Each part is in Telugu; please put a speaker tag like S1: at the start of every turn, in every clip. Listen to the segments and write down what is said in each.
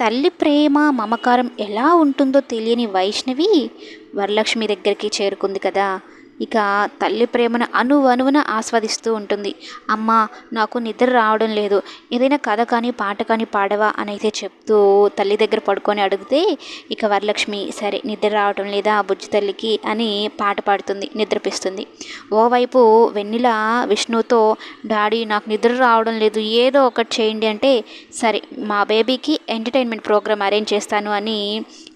S1: తల్లి ప్రేమ మమకారం ఎలా ఉంటుందో తెలియని వైష్ణవి వరలక్ష్మి దగ్గరికి చేరుకుంది కదా. ఇక తల్లి ప్రేమను అణు ఆస్వాదిస్తూ ఉంటుంది. అమ్మ నాకు నిద్ర రావడం లేదు. ఏదైనా కథ కానీ పాట కానీ పాడవా అని అయితే చెప్తూ తల్లి దగ్గర పడుకొని అడిగితే ఇక వరలక్ష్మి సరే నిద్ర రావడం లేదా బుజ్జి తల్లికి అని పాట పాడుతుంది నిద్రపిస్తుంది. ఓవైపు వెన్నెల విష్ణుతో డాడీ నాకు నిద్ర రావడం లేదు ఏదో ఒకటి చేయండి అంటే సరే మా బేబీకి ఎంటర్టైన్మెంట్ ప్రోగ్రామ్ అరేంజ్ చేస్తాను అని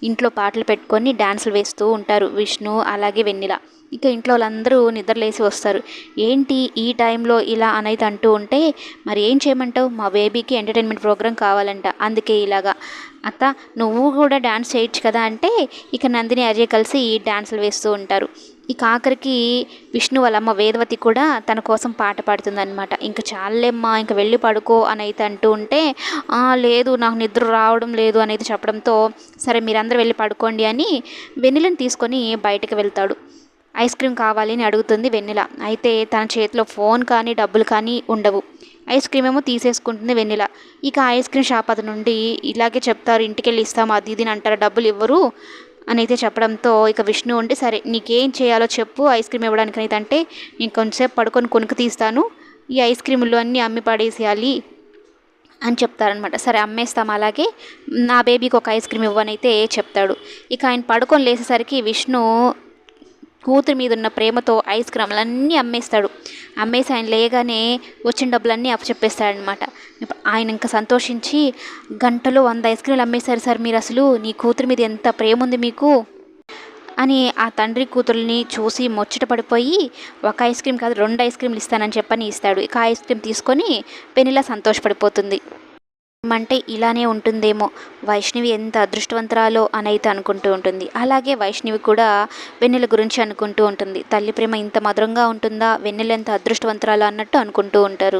S1: ఇంట్లో పాటలు పెట్టుకొని డ్యాన్సులు వేస్తూ ఉంటారు విష్ణు అలాగే వెన్నెల. ఇక ఇంట్లో వాళ్ళందరూ నిద్రలేసి వస్తారు. ఏంటి ఈ టైంలో ఇలా అనేది అంటూ ఉంటే మరి ఏం చేయమంటావు? మా బేబీకి ఎంటర్టైన్మెంట్ ప్రోగ్రామ్ కావాలంట. అందుకే ఇలాగా. అత్త నువ్వు కూడా డ్యాన్స్ చేయొచ్చు కదా అంటే ఇక నందిని అజయ్ కలిసి డ్యాన్సులు వేస్తూ ఉంటారు. ఇక ఆఖరికి విష్ణు వాళ్ళమ్మ వేదవతి కూడా తన కోసం పాట పాడుతుందనమాట ఇంకా చాలేమ్మా ఇంకా వెళ్ళి పడుకో అని అయితే అంటూ ఉంటే లేదు నాకు నిద్ర రావడం లేదు అనేది చెప్పడంతో సరే మీరందరూ వెళ్ళి పడుకోండి అని వెన్నెలను తీసుకొని బయటకు వెళ్తాడు. ఐస్ క్రీమ్ కావాలి అని అడుగుతుంది వెన్నెల. అయితే తన చేతిలో ఫోన్ కానీ డబ్బులు కానీ ఉండవు. ఐస్ క్రీమ్ ఏమో తీసేసుకుంటుంది వెన్నెల. ఇక ఐస్ క్రీమ్ షాప్ అతను నుండి ఇలాగే చెప్తారు ఇంటికి వెళ్ళి ఇస్తాం అది ఇది అంటారు డబ్బులు ఇవ్వరు అని అయితే చెప్పడంతో ఇక విష్ణు ఉండి సరే నీకేం చేయాలో చెప్పు ఐస్ క్రీమ్ ఇవ్వడానికి అయితే అంటే నేను కొంచెంసేపు పడుకొని కొనుక్కు తీస్తాను ఈ ఐస్ క్రీములు అన్నీ అమ్మి పడేసేయాలి అని చెప్తారనమాట సరే అమ్మేస్తాం అలాగే నా బేబీకి ఒక ఐస్ క్రీమ్ ఇవ్వనైతే చెప్తాడు. ఇక ఆయన పడుకొని లేసేసరికి విష్ణు కూతురి మీద ఉన్న ప్రేమతో ఐస్ క్రీమ్లన్నీ అమ్మేస్తాడు. అమ్మేసి ఆయన లేగానే వచ్చిన డబ్బులన్నీ అప్పచెప్పేస్తాడనమాట ఆయన ఇంకా సంతోషించి గంటలో వంద ఐస్ క్రీమ్లు అమ్మేశారు సార్ మీరు అసలు నీ కూతురి మీద ఎంత ప్రేమ ఉంది మీకు? అని ఆ తండ్రి కూతుర్ని చూసి ముచ్చట పడిపోయి ఒక ఐస్ క్రీమ్ కాదు రెండు ఐస్ క్రీమ్లు ఇస్తానని చెప్పని ఇస్తాడు. ఇక ఐస్ క్రీమ్ తీసుకొని పెనిలా సంతోషపడిపోతుంది. అంటే ఇలానే ఉంటుందేమో. వైష్ణవి ఎంత అదృష్టవంతరాలో అని అయితే అనుకుంటూ ఉంటుంది. అలాగే వైష్ణవి కూడా వెన్నెల గురించి అనుకుంటూ ఉంటుంది. తల్లి ప్రేమ ఇంత మధురంగా ఉంటుందా? వెన్నెల ఎంత అదృష్టవంతరాలు అన్నట్టు అనుకుంటూ ఉంటారు.